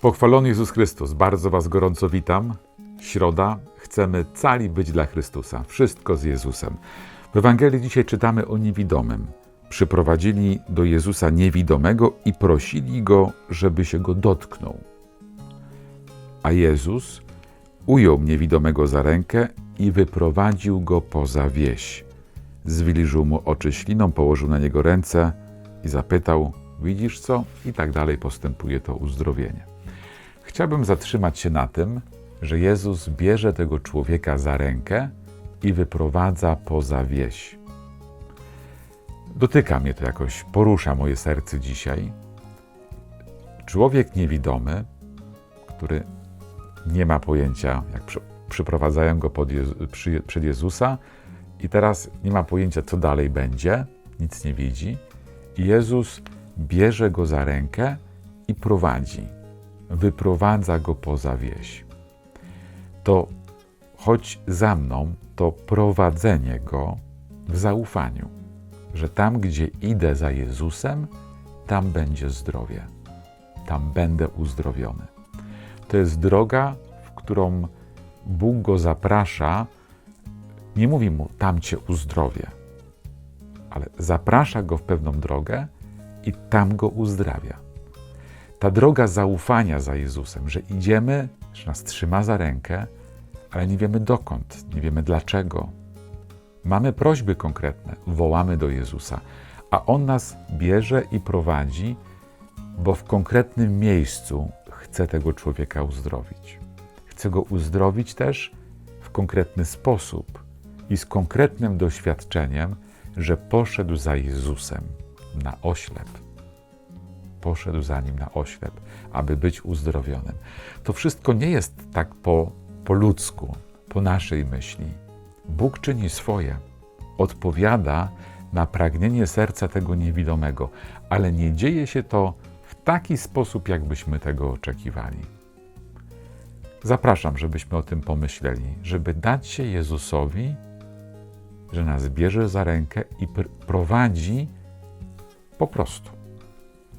Pochwalony Jezus Chrystus, bardzo Was gorąco witam. Środa, chcemy cali być dla Chrystusa, wszystko z Jezusem. W Ewangelii dzisiaj czytamy o niewidomym. Przyprowadzili do Jezusa niewidomego i prosili go, żeby się go dotknął. A Jezus ujął niewidomego za rękę i wyprowadził go poza wieś. Zwilżył mu oczy śliną, położył na niego ręce i zapytał: Widzisz co? I tak dalej postępuje to uzdrowienie. Chciałbym zatrzymać się na tym, że Jezus bierze tego człowieka za rękę i wyprowadza poza wieś. Dotyka mnie to jakoś, porusza moje serce dzisiaj. Człowiek niewidomy, który nie ma pojęcia, jak przy, przyprowadzają go pod Jezu, przy, przed Jezusa, i teraz nie ma pojęcia, co dalej będzie, nic nie widzi. I Jezus bierze go za rękę i prowadzi, wyprowadza go poza wieś. To chodź za mną, to prowadzenie go w zaufaniu, że tam, gdzie idę za Jezusem, tam będzie zdrowie, tam będę uzdrowiony. To jest droga, w którą Bóg go zaprasza. Nie mówi mu, tam cię uzdrowię, ale zaprasza go w pewną drogę i tam go uzdrawia. Ta droga zaufania za Jezusem, że idziemy, że nas trzyma za rękę, ale nie wiemy dokąd, nie wiemy dlaczego. Mamy prośby konkretne, wołamy do Jezusa, a On nas bierze i prowadzi, bo w konkretnym miejscu chce tego człowieka uzdrowić. Chce go uzdrowić też w konkretny sposób i z konkretnym doświadczeniem, że poszedł za Jezusem na oślep. Poszedł za nim na oślep, aby być uzdrowionym. To wszystko nie jest tak po, po ludzku, po naszej myśli. Bóg czyni swoje, odpowiada na pragnienie serca tego niewidomego, ale nie dzieje się to w taki sposób, jakbyśmy tego oczekiwali. Zapraszam, żebyśmy o tym pomyśleli, żeby dać się Jezusowi, że nas bierze za rękę i pr- prowadzi po prostu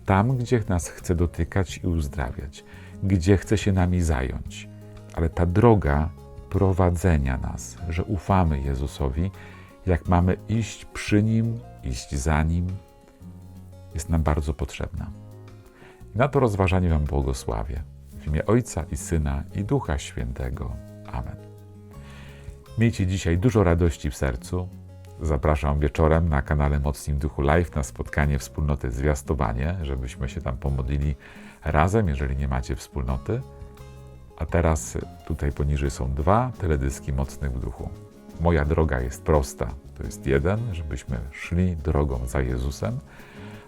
tam, gdzie nas chce dotykać i uzdrawiać, gdzie chce się nami zająć. Ale ta droga prowadzenia nas, że ufamy Jezusowi, jak mamy iść przy Nim, iść za Nim, jest nam bardzo potrzebna. I na to rozważanie Wam błogosławię. W imię Ojca i Syna i Ducha Świętego. Amen. Miejcie dzisiaj dużo radości w sercu. Zapraszam wieczorem na kanale Mocni w Duchu Live na spotkanie wspólnoty Zwiastowanie, żebyśmy się tam pomodlili razem, jeżeli nie macie wspólnoty. A teraz tutaj poniżej są dwa teledyski Mocnych w Duchu. Moja droga jest prosta, to jest jeden, żebyśmy szli drogą za Jezusem,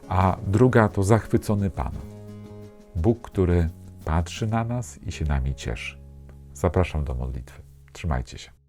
a druga to Zachwycony Pan. Bóg, który patrzy na nas i się nami cieszy. Zapraszam do modlitwy. Trzymajcie się.